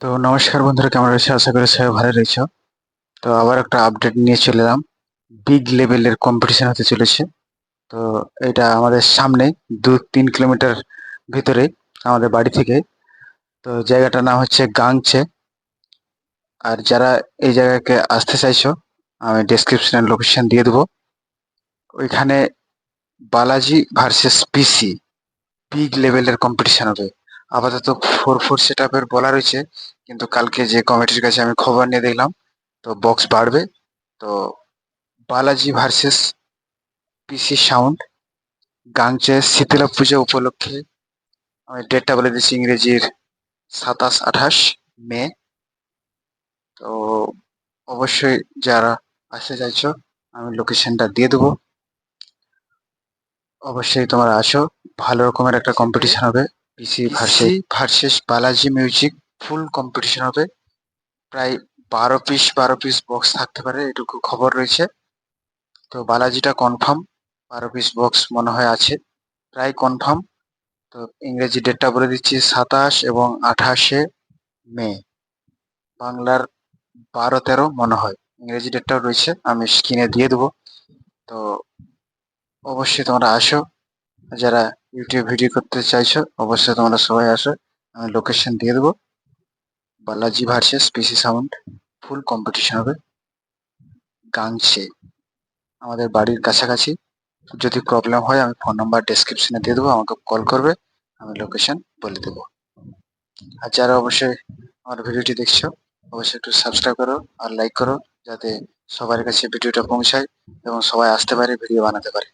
তো নমস্কার বন্ধুরা, কেমন রয়েছে আশা করি সবাই ভালো রয়েছে। তো আবার একটা আপডেট নিয়ে চলে এলাম। বিগ লেভেলের কম্পিটিশন হতে চলেছে। তো এটা আমাদের সামনে দু তিন কিলোমিটার ভিতরে আমাদের বাড়ি থেকে। তো জায়গাটার নাম হচ্ছে গাংচে। আর যারা এই জায়গাকে আসতে চাইছো, আমি ডেসক্রিপশনের লোকেশন দিয়ে দেবো। ওইখানে বালাজি ভার্সেস পিসি বিগ লেভেলের কম্পিটিশন হবে। আপাতত ফোর ফোর সেট আপের বলা রয়েছে, কিন্তু কালকে যে কমিটির কাছে আমি খবর নিয়ে দেখলাম, তো বক্স বাড়বে, তো বালাজি ভার্সেস পিসি সাউন্ড গাংচে শীতলা পূজা উপলক্ষে আমি ডেটটা বলে দিচ্ছি ইংরেজির সাতাশ আঠাশ মে। তো অবশ্যই যারা আসতে চাইছো, আমি লোকেশনটা দিয়ে দেবো। অবশ্যই তোমরা আসো, ভালো রকমের একটা কম্পিটিশন হবে। PC versus Balaji music full competition হবে। প্রায় বারো পিস বারো পিস বক্স থাকতে পারে, এটুকু খবর রয়েছে। তো বালাজিটা কনফার্ম বারো পিস বক্স মনে হয় আছে। প্রায় কনফার্ম তো ইংরেজি ডেটটা বলে দিচ্ছি, সাতাশ এবং আঠাশে মে। বাংলার বারো তেরো মনে হয়। ইংরেজি ডেটটাও রয়েছে, আমি স্ক্রিনে দিয়ে দেবো। তো অবশ্যই তোমরা আসো। যারা ইউটিউব ভিডিও করতে চাইছো, অবশ্যই তোমরা সবাই আসো। আমি লোকেশন দিয়ে দেবো। Balaji versus PC sound full competition হবে। গাংছে আমাদের বাড়ির কাছাকাছি। যদি প্রবলেম হয়, আমি ফোন নাম্বার ডেসক্রিপশনে দিয়ে দেবো, আমাকে কল করবে, আমি লোকেশন বলে দেবো। আর যারা অবশ্যই আমার ভিডিওটি দেখছ, অবশ্যই একটু সাবস্ক্রাইব করো আর লাইক করো, যাতে সবার কাছে ভিডিওটা পৌঁছায় এবং সবাই আসতে পারে ভিডিও বানাতে পারে।